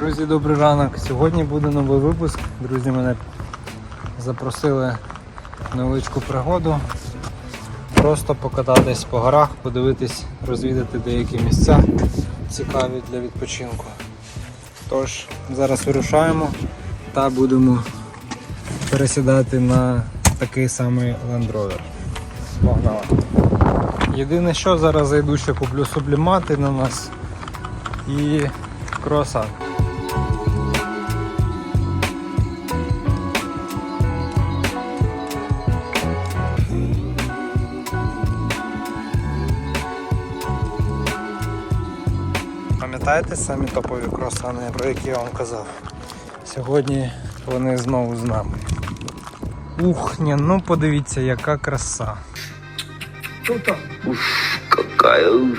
Друзі, добрий ранок. Сьогодні буде новий випуск. Друзі мене запросили в невеличку пригоду. Просто покататись по горах, подивитись, розвідати деякі місця цікаві для відпочинку. Тож, зараз вирушаємо та будемо пересідати на такий самий Land Rover. Погнали. Єдине, що зараз зайду, ще куплю сублімати на нас і круасан. Пам'ятаєте самі топові кросани, про які я вам казав? Сьогодні вони знову з нами. Ухня, ну подивіться, яка краса. Какая уж.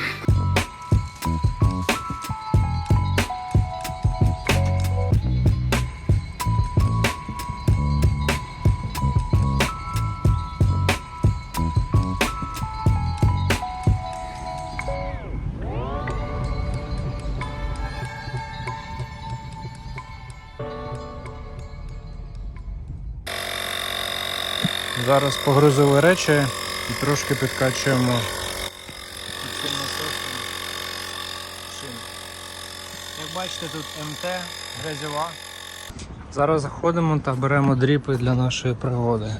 Зараз погрузили речі і трошки підкачуємо. цим насосом шин. Як бачите, тут МТ грязьова. Зараз заходимо та беремо дріпи для нашої пригоди.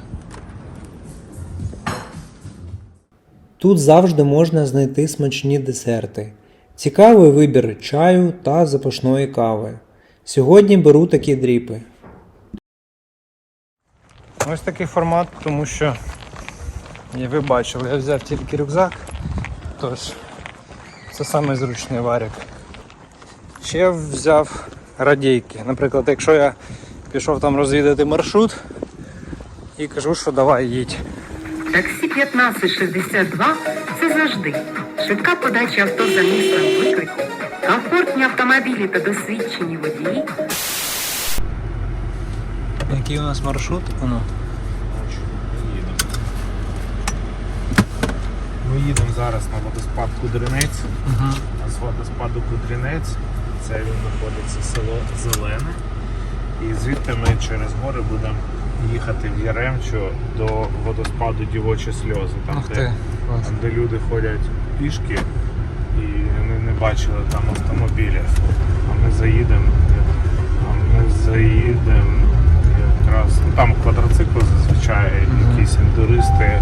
Тут завжди можна знайти смачні десерти. Цікавий вибір чаю та запашної кави. Сьогодні беру такі дріпи. Ось такий формат, тому що і ви бачили, я взяв тільки рюкзак, тож це самий зручний варік. Ще взяв радійки. Наприклад, якщо я пішов там розвідати маршрут і кажу, що давай їдь. Таксі 1562 – це завжди швидка подача авто за місцем виклику, комфортні автомобілі та досвідчені водії, Який у нас маршрут? Ану. Ми їдемо зараз на водоспад Кудринець. Угу. З водоспаду Кудринець це він знаходиться село Зелене. І звідти ми через гори будемо їхати в Яремчу до водоспаду Дівочі сльози. Там, Ух де, ти. клас. там, де люди ходять пішки і вони не бачили там автомобілів. А ми заїдемо. А ми заїдемо якраз. Ну, там квадроцикли зазвичай, якісь індуристи,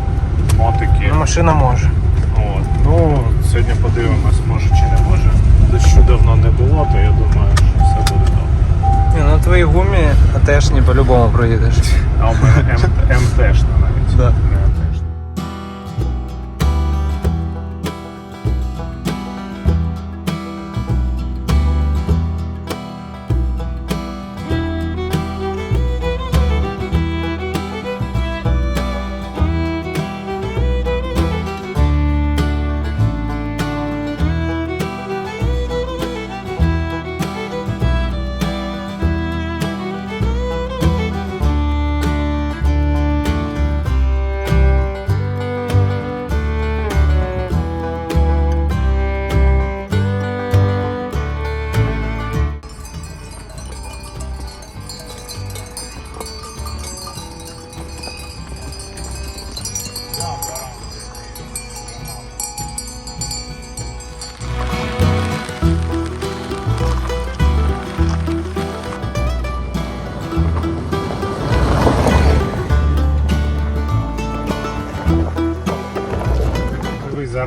мотики. Ну, машина може. От. Ну, сьогодні подивимось, може чи не може. Дощу давно не було, то я думаю, що все буде добре. Ні, на твоїй гумі АТшні по-любому проїдеш. А у мене МТшна навіть. Да.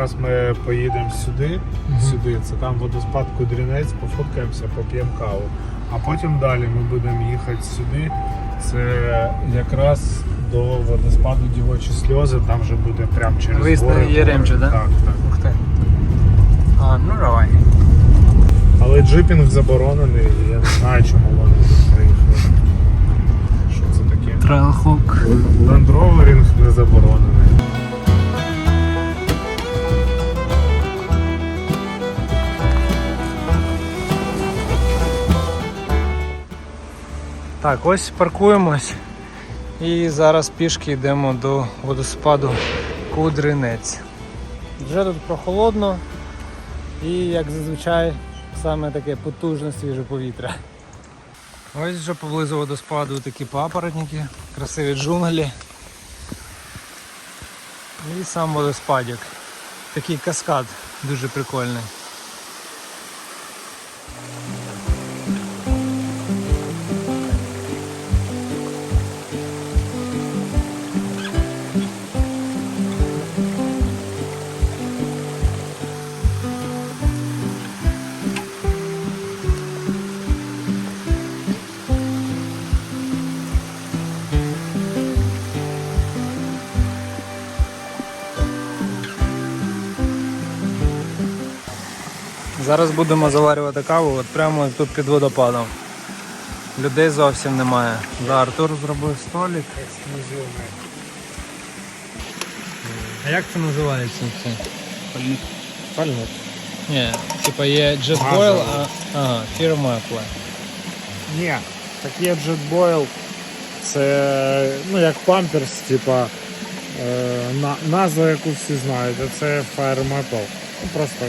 Зараз ми поїдемо сюди, сюди, це там водоспад Кудрінець, пофоткаємося, поп'ємо каву. А потім далі ми будемо їхати сюди. Це якраз до водоспаду Дівочі сльози, там вже буде прямо через гори. Яремчу, да? Так, так. Ух ти. А, ну давай. Але джипінг заборонений, і я не знаю, чому вони тут приїхали. Що це таке? Трейлхок. Лендроверінг не заборонений. Так, ось паркуємось. І зараз пішки йдемо до водоспаду Кудринець. Вже тут прохолодно і, як зазвичай, саме таке потужне свіже повітря. Ось вже поблизу водоспаду такі папоротники, красиві джунглі. І сам водоспадик. Такий каскад дуже прикольний. Зараз будемо заварювати каву от прямо тут під водопадом. Людей зовсім немає. Да, Артур зробив столик. Ексклюзивний. А як це називається? Це? Пальник. Ні, типа є Jet Boil, Мазало. а ага, фірмапле. Ні, таке джетбойл. Це ну як памперс, типа е, на, назва, яку всі знають, а це Fire Maple. Ну, просто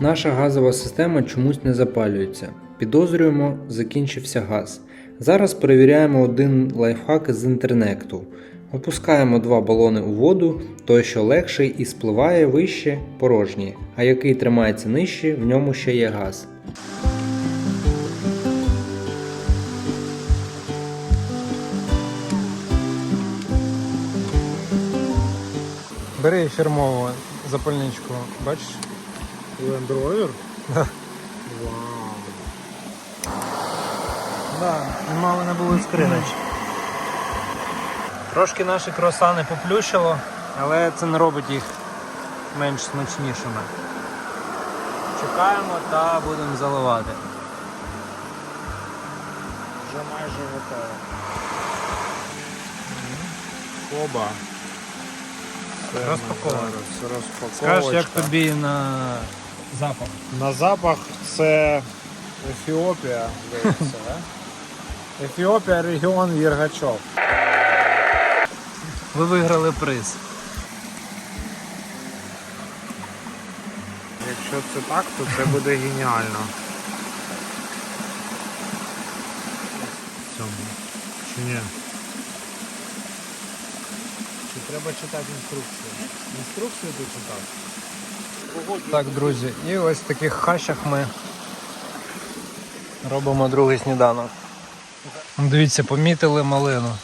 Наша газова система чомусь не запалюється. Підозрюємо, закінчився газ. Зараз перевіряємо один лайфхак з інтернету. Опускаємо два балони у воду, той, що легший і спливає вище порожній, а який тримається нижче, в ньому ще є газ. Бери фірмову запальничку, бачиш? Land Rover. Да. Вау. Да, мало не було скриночок. Трошки наші круасани поплющило, але це не робить їх менш смачнішими. Чекаємо та будемо заливати. Вже майже готово. Оба. Розпаковано. Скажеш, як тобі на запах? На запах це Ефіопія, здається, да? Ефіопія, регіон Єргачов. Ви виграли приз. Якщо це так, то це буде геніально. В Цьому. Чи ні? Чи треба читати інструкцію? Інструкцію ти читав? Так, друзі, і ось в таких хащах ми робимо другий сніданок. Дивіться, помітили малину.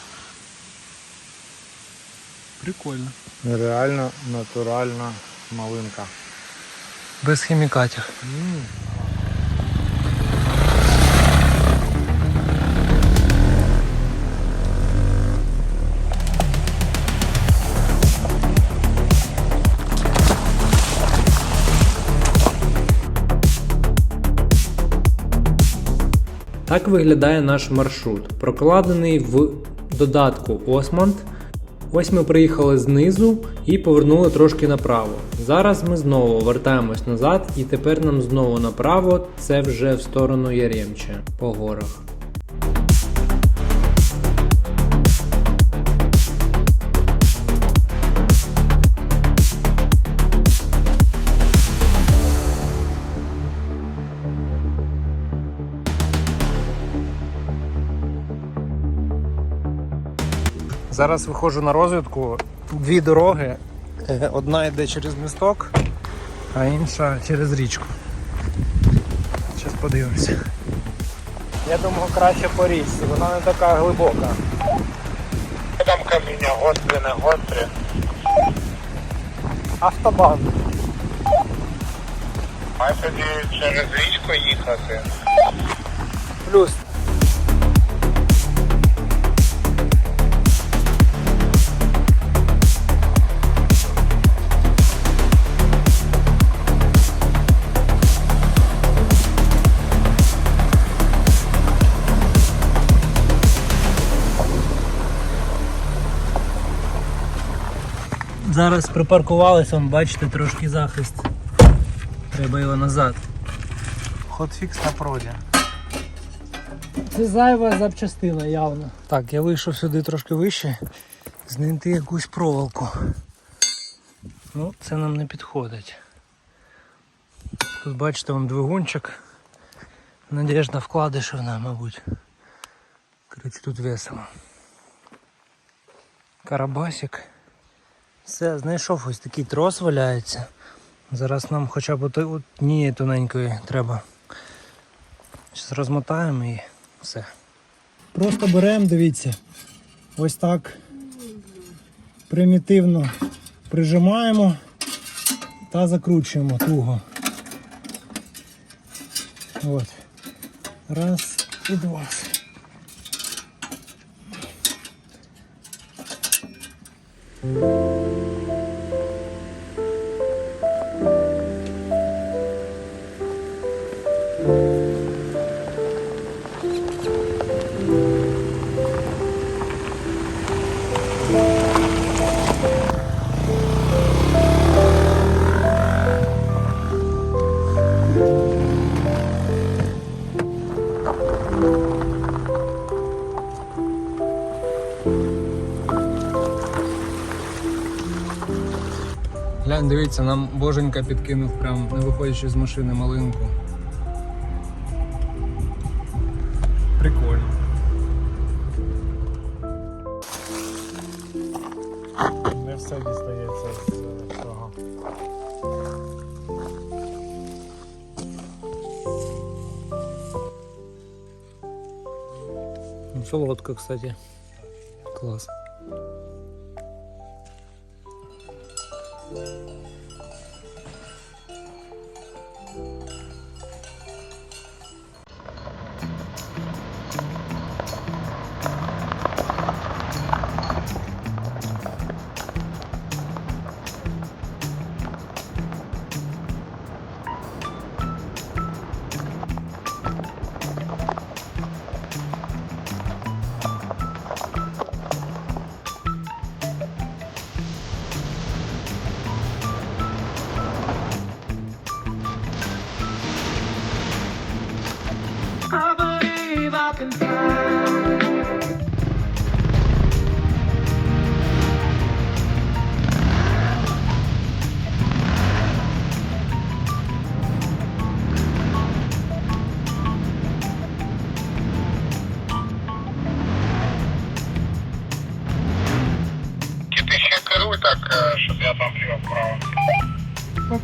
Прикольно. Реально натуральна малинка. Без хімікатів. Так виглядає наш маршрут, прокладений в додатку Османт. Ось ми приїхали знизу і повернули трошки направо. Зараз ми знову вертаємось назад, і тепер нам знову направо, це вже в сторону Яремче по горах. Зараз виходжу на розвідку. Дві дороги. Е, Одна йде через місток, а інша через річку. Зараз подивимося. Я думаю, краще по річці, вона не така глибока. Там каміння гострі, не гострі. Автобан. А тоді через річку їхати. Плюс. Зараз припаркувалися, бачите, трошки захист. Треба його назад. Хотфікс на проді. Це зайва запчастина явно. Так, я вийшов сюди трошки вище, знайти якусь проволоку. Ну, це нам не підходить. Тут бачите, вон двигунчик. Надежда вкладишевна, мабуть. Коротше, тут весело. Карабасик. Все, знайшов ось такий трос валяється. Зараз нам хоча б однієї тоненької треба. Зараз розмотаємо і все. Просто беремо, дивіться. Ось так примітивно прижимаємо та закручуємо туго. От. Раз і два. Глянь, дивіться, нам боженька підкинув прям не виходячи з машини малинку. Прикольно. Не все дістається з цього. Ну, Солодко, кстати. Клас.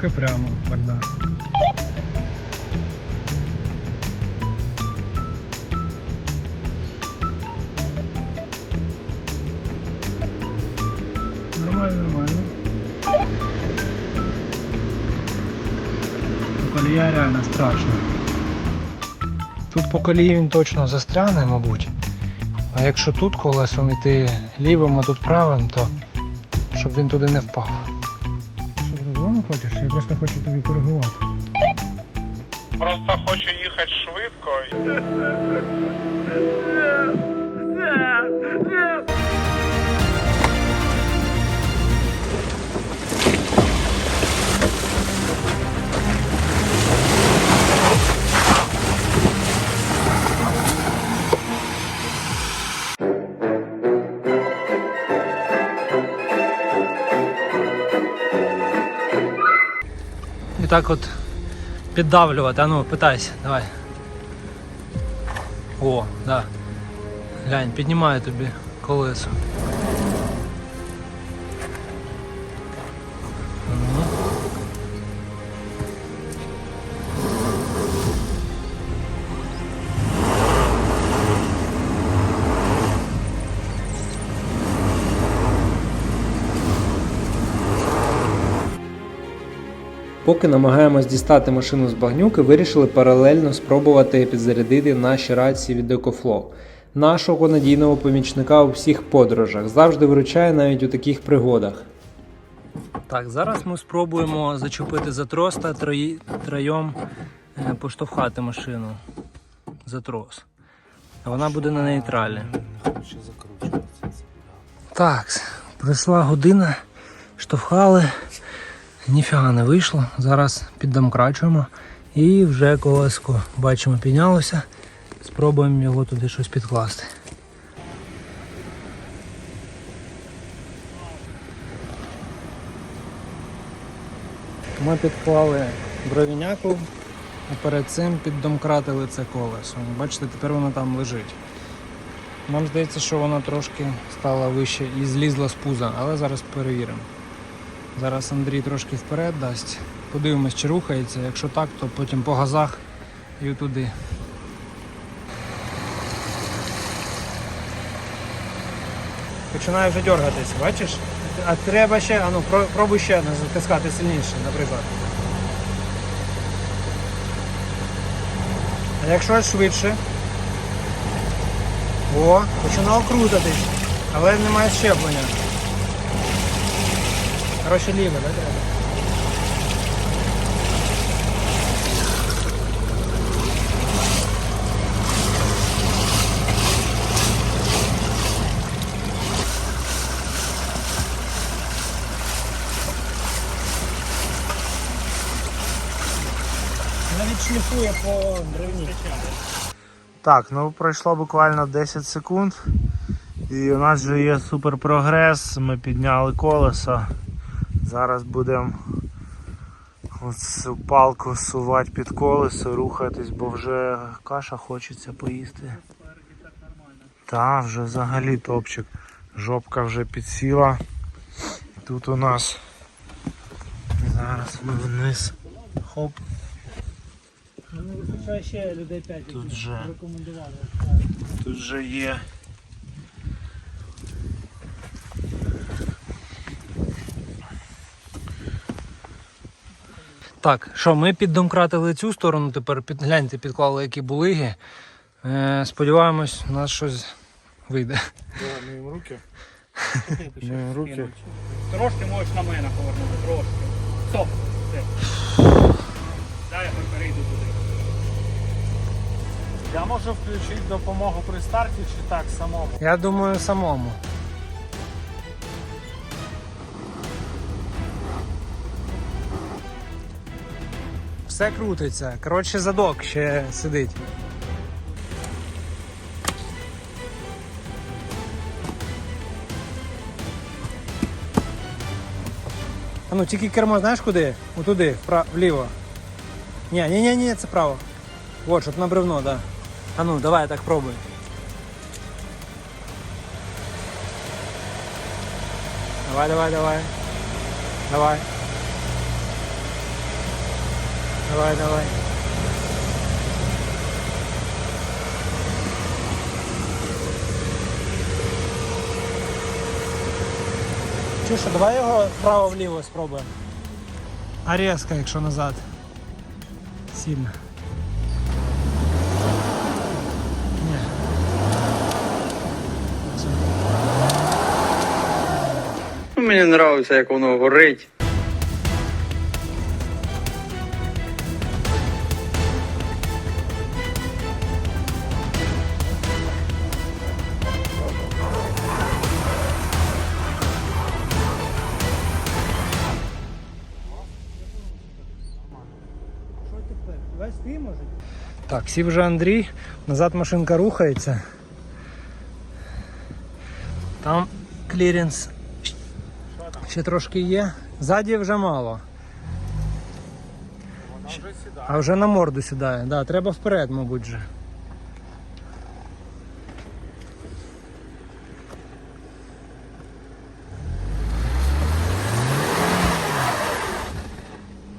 Поки прямо, Богдан. Нормально, нормально. Колія реально страшна. Тут по колії він точно застряне, мабуть. А якщо тут колесом іти лівим, а тут правим, то щоб він туди не впав. Тобі коригувати. Просто хочу їхати швидко. Так от піддавлювати. А ну, питайся, давай. О, да. Глянь, піднімаю тобі колесо. Поки намагаємось дістати машину з багнюки, вирішили паралельно спробувати підзарядити наші рації від EcoFlow. Нашого надійного помічника у всіх подорожах завжди виручає навіть у таких пригодах. Так, зараз ми спробуємо зачепити за трос та трої, троєм е, поштовхати машину за трос. А вона буде на нейтралі. Так, пройшла година, штовхали, ніфіга не вийшло. Зараз піддомкрачуємо і вже колеско бачимо піднялося. Спробуємо його туди щось підкласти. Ми підклали бровіняку А перед цим піддомкратили це колесо. Бачите, тепер воно там лежить. Нам здається, що воно трошки стало вище і злізла з пуза, але зараз перевіримо. Зараз Андрій трошки вперед дасть. Подивимось, чи рухається. Якщо так, то потім по газах і туди. Починає вже дергатись, бачиш? А треба ще, а ну пробуй ще затискати сильніше, наприклад. А якщо швидше. О, починав крутитись, але немає щеплення. Треба? Навіть шліфує по древні. Так, ну пройшло буквально 10 секунд. І у нас вже є супер прогрес. Ми підняли колесо. Зараз будемо цю палку сувати під колесо, рухатись, бо вже каша хочеться поїсти. Та, вже взагалі топчик. Жопка вже підсіла. Тут у нас зараз ми вниз. Хоп. Ну, ще людей 5, Тут же. Тут же є. Так, що, ми піддомкратили цю сторону, тепер під, гляньте, підклали які булиги. Е, сподіваємось, у нас щось вийде. Миємо руки. Миємо руки. Трошки можеш на мене повернути, трошки. Стоп. Дай я перейду туди. Я можу включити допомогу при старті чи так самому. Я думаю, самому. Все крутиться. Коротше, задок ще сидить. А ну тільки кермо, знаєш куди? Отуди, вправо, вліво. Ні, ні, ні, ні, це право. Вот, щоб на бревно, так. Да. А ну, давай так пробуй. Давай, давай, давай. Давай. Давай, давай. Чуша, давай його вправо-вліво спробуємо. А резко, якщо назад. Сильно. Ні. Мені подобається, як воно горить. Сів вже Андрій, назад машинка рухається. Там кліренс ще трошки є. Ззаді вже мало. А вже на морду сідає. Да, треба вперед, мабуть. же.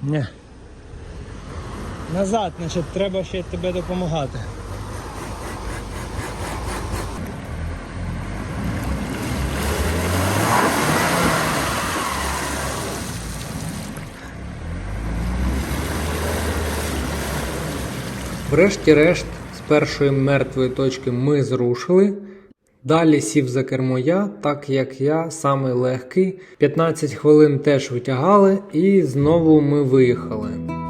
Ні. Назад, значить, треба ще тебе допомагати. Врешті-решт, з першої мертвої точки ми зрушили. Далі сів за кермо я, так як я самий легкий. 15 хвилин теж витягали, і знову ми виїхали.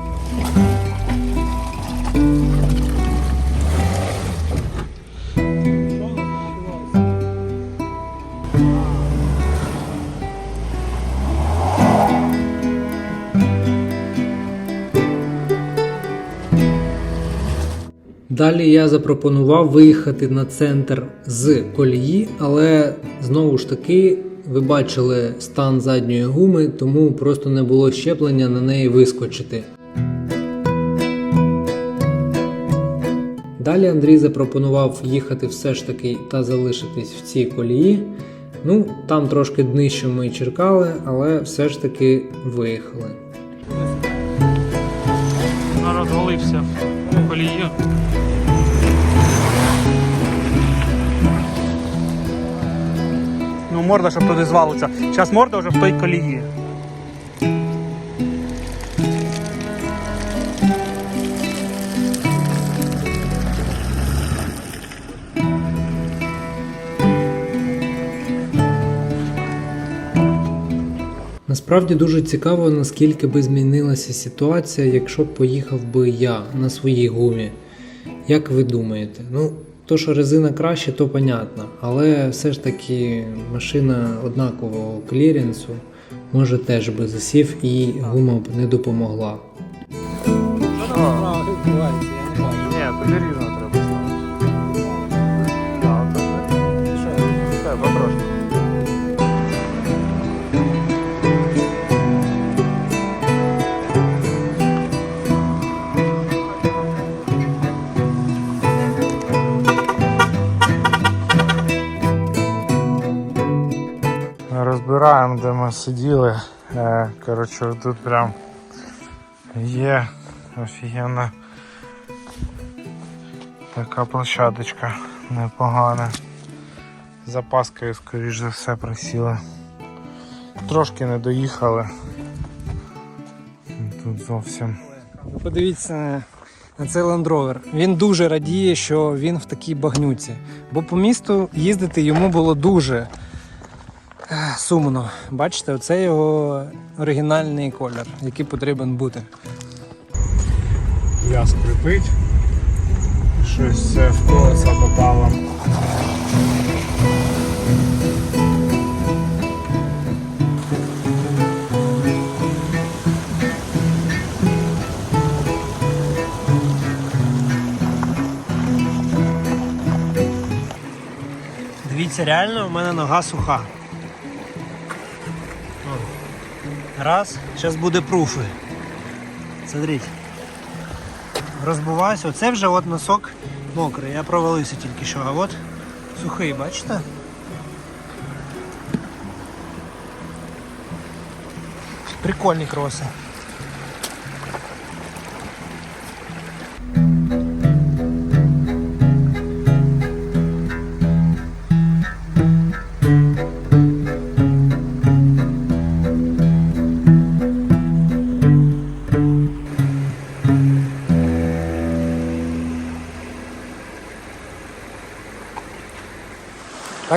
Далі я запропонував виїхати на центр з колії, але знову ж таки ви бачили стан задньої гуми, тому просто не було щеплення на неї вискочити. Далі Андрій запропонував їхати все ж таки та залишитись в цій колії. Ну, там трошки днище ми черкали, але все ж таки виїхали. Розвалився в колію. Морда, щоб туди звалиться. Зараз морда вже в той колії. Насправді дуже цікаво, наскільки би змінилася ситуація, якщо б поїхав би я на своїй гумі. Як ви думаєте? Ну, то, що резина краще, то понятно, але все ж таки машина однакового кліренсу може теж би засів і гума б не допомогла. Сиділи. Е, Коротше, тут прям є офігенна така площадочка непогана. Запаскою, скоріш за все, присіли. Трошки не доїхали. Тут зовсім. Подивіться на- цей Land Rover. Він дуже радіє, що він в такій багнюці. Бо по місту їздити йому було дуже сумно. Бачите, оце його оригінальний колір, який потрібен бути. Я скрипить. Щось це в колеса попало. Дивіться, реально у мене нога суха. Раз, зараз буде пруфи. Смотрите. Розбиваюся. Оце вже от носок мокрий. Я провалився тільки що, а от сухий, бачите? Прикольні кроси.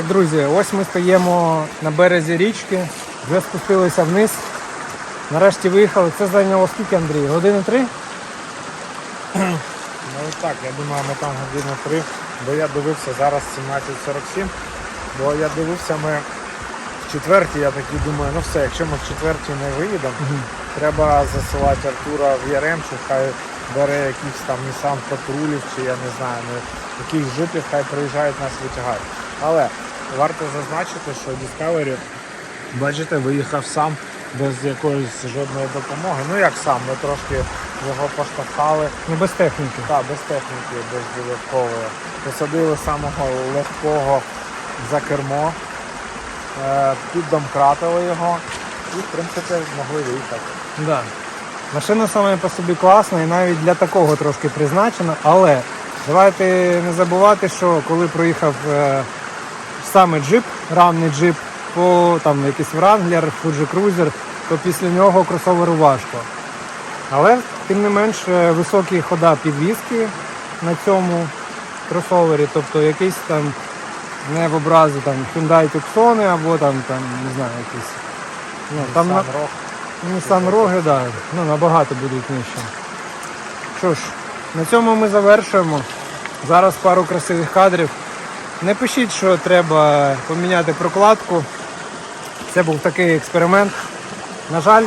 Так, друзі, ось ми стоїмо на березі річки, вже спустилися вниз. Нарешті виїхали. Це зайняло скільки, Андрій? Години три? Ну так, я думаю, ми там години три, бо я дивився зараз 17.47, бо я дивився, ми в четвертій, я такий думаю, ну все, якщо ми в четвертій не виїдемо, треба засилати Артура в Яремчу, хай бере якийсь там Nissan патрулів, чи я не знаю, ну, якийсь жипів, хай приїжджають нас витягають. Але варто зазначити, що Discovery, бачите, виїхав сам без якоїсь жодної допомоги. Ну як сам, ми трошки його поштовхали. Ну без техніки. Так, без техніки, без додаткової. Посадили самого легкого за кермо, е, піддомкратили його і, в принципі, змогли виїхати. Да. Машина саме по собі класна і навіть для такого трошки призначена, але давайте не забувати, що коли проїхав е, саме джип, рамний джип, по там якийсь Wrangler, Fuji Cruiser, то після нього кросоверу важко. Але тим не менш е, високі хода підвіски на цьому кросовері, тобто якийсь там не в образі там Hyundai Tucson або там, там не знаю, якийсь. Ну, там на, Nissan Rogue, да, ну, набагато будуть нижче. Що ж, на цьому ми завершуємо. Зараз пару красивих кадрів. Не пишіть, що треба поміняти прокладку. Це був такий експеримент. На жаль,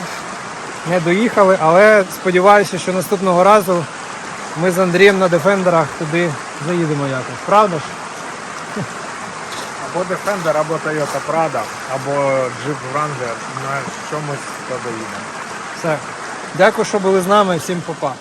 не доїхали, але сподіваюся, що наступного разу ми з Андрієм на дефендерах туди заїдемо якось. Правда ж? Або Defender, або Toyota Prado, або Jeep Wrangler на чомусь доїдемо. Все. Дякую, що були з нами. Всім па-па.